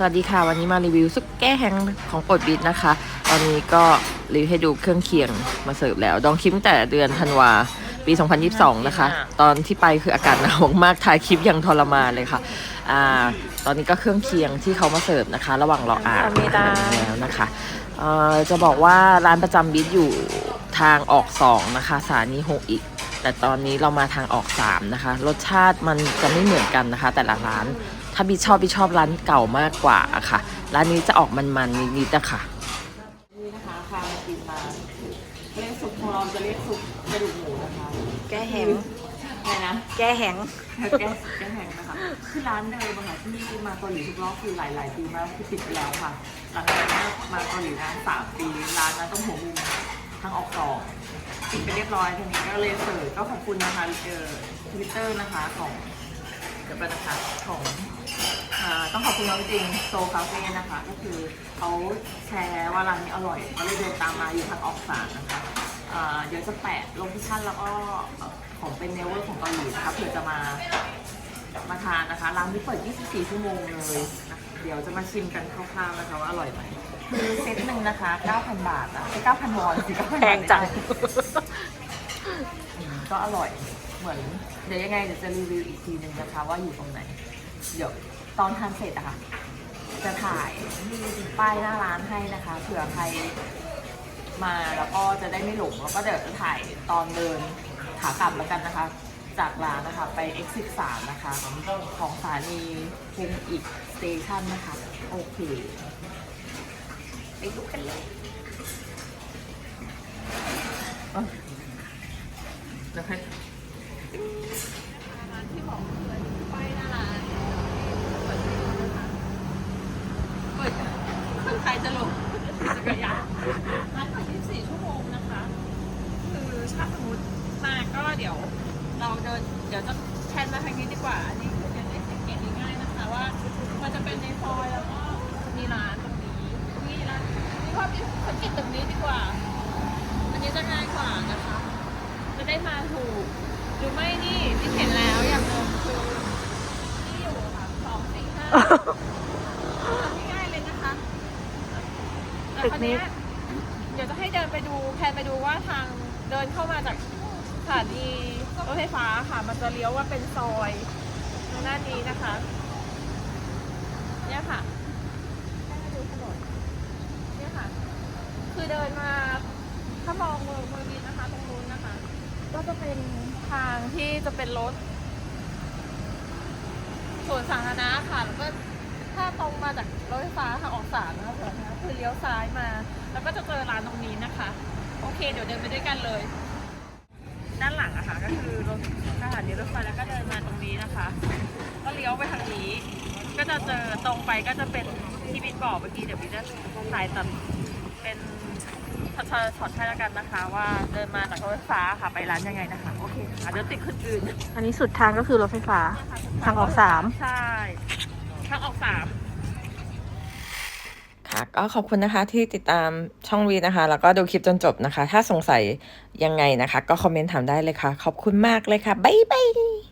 สวัสดีค่ะ วันนี้มารีวิวซุปแก้แห้งของโปรดบิดนะคะ ตอนนี้ก็รีวิวให้ดูเครื่องเคียงมาเสิร์ฟแล้ว ดองคลิปตั้งแต่เดือนธันวาปี 2022 นะคะ ตอนที่ไปคืออากาศหนาวมากถ่ายคลิปอย่างทรมานเลยค่ะอ่าตอนนี้ก็เครื่องเคียงที่เขามาเสิร์ฟนะคะ ระหว่างรออ่านแล้วนะคะเอ่อจะบอกว่าร้านประจำบิดอยู่ทางออก 2 นะคะสถานีโฮอีกแต่ตอนนี้เรามาทางออก 3 นะคะ รสชาติมันจะไม่เหมือนกันนะคะ แต่ละร้าน ถ้าบีชอบบีชอบร้านเก่ามากกว่าอะค่ะ ร้านนี้จะออกมันๆนิดๆอะค่ะนี่นะคะพามากินมาเรียกซุปของเราจะเรียกซุปกระดูกหมูนะคะแก้แห้งอะไรนะ แก้แห้งแกงแกงแห้งนะคะ คือร้านเดิมอะค่ะที่มาเกาหลีทุกรอบคือหลายๆปีมากคือปิดไปแล้วค่ะ หลังจากนั้นมาเกาหลีนะสามปีร้านนั้นต้องหัวมุมทางออกสองปิดไปเรียบร้อยทีนี้ก็เลยเสิร์ฟก็ขอบคุณนะคะเจอทวิตเตอร์นะคะของ เดี๋ยวไปนะคะของอ่าต้องขอบคุณน้องจริงโซคาเฟ่นะคะ ก็คือเขาแชร์ว่าร้านนี้อร่อยก็เลยเดินตามมาอยู่ทางออกสามนะคะอ่าเดี๋ยวจะแปะโลเคชั่นแล้วก็ของเป็นเนเวอร์ของเกาหลีนะคะเผื่อจะมามาทานนะคะ ร้านนี้เปิด 24 ชั่วโมงเลยนะเดี๋ยวจะมาชิมกันคร่าวๆนะคะว่าอร่อยไหมคือเซตหนึ่งนะคะ 9,000 บาทนะไม่9,000วอนสิ9,000แพงจังอืม ก็อร่อยเหมือนเดี๋ยวยังไงเดี๋ยวจะรีวิวอีกทีหนึ่งนะคะว่าอยู่ตรงไหน เดี๋ยวตอนทานเสร็จอะค่ะ จะถ่ายป้ายหน้าร้านให้นะคะเผื่อใครมาแล้วก็จะได้ไม่หลงแล้วก็เดี๋ยวจะถ่ายตอนเดินขากลับแล้วกันนะคะ จากร้านนะคะไป Exit 3นะคะของสถานีภูมิอีกสเตชันนะคะ โอเค ไปดูกันเลย อะเดี๋ยวให้ที่บอกเลยป้าน้าร้านเปิดให้ดูนะคะเปิดคนขายจะลงจักรยานร้านเปิด24 ชั่วโมงนะคะ คือถ้าสมมติมาก็เดี๋ยวเราเดินเดี๋ยวจะแทนมาทางนี้ดีกว่า อันนี้คือจะได้สังเกตง่ายๆนะคะว่า มันจะเป็นในซอยแล้วก็มีร้านตรงนี้นี่ร้านนี่ความที่สังเกตตรงนี้ดีกว่า อันนี้จะง่ายกว่านะคะ ได้มาถูก หรือไม่นี่ที่เห็นแล้วอย่างหนึ่งคือที่อยู่ค่ะสองสี่ห้าทำง่ายๆเลยนะคะแต่คราวเนี้ยเดี๋ยวจะให้เดินไปดูแพนไปดูว่าทางเดินเข้ามาจากสถานีรถไฟฟ้าค่ะมันจะเลี้ยวว่าเป็นซอยทางด้านนี้นะคะ เนี่ยค่ะให้มาดูถนนเนี่ยค่ะ คือเดินมาถ้ามองเมืองเมืองนี้นะคะตรงนู้นนะคะก็จะ เป็นทางที่จะเป็นรถสวนสาธารณะค่ะแล้วก็ถ้าตรงมาจากรถไฟฟ้าทางออกสามนะคะเผื่อนะคือเลี้ยวซ้ายมา แล้วก็จะเจอร้านตรงนี้นะคะ โอเค เดี๋ยวเดินไปด้วยกันเลย ด้านหลังอะค่ะก็คือรถสถานีรถไฟแล้วก็เดินมาตรงนี้นะคะ ก็เลี้ยวไปทางนี้ ก็จะเจอตรงไปก็จะเป็นที่บิ๊กบอกเมื่อกี้เดี๋ยวบิ๊กจะถ่ายตัดเป็น ช็อตช็อตให้แล้วกันนะคะ ว่าเดินมาจากรถไฟฟ้าค่ะไปร้านยังไงนะคะ โอเคค่ะเดี๋ยวติดคนอื่นอันนี้สุดทางก็คือรถไฟฟ้า ทางออกสามใช่ทางออกสามค่ะก็ขอบคุณนะคะที่ติดตามช่องวีนะคะ แล้วก็ดูคลิปจนจบนะคะ ถ้าสงสัยยังไงนะคะ ก็คอมเมนต์ถามได้เลยค่ะ ขอบคุณมากเลยค่ะ บ๊ายบาย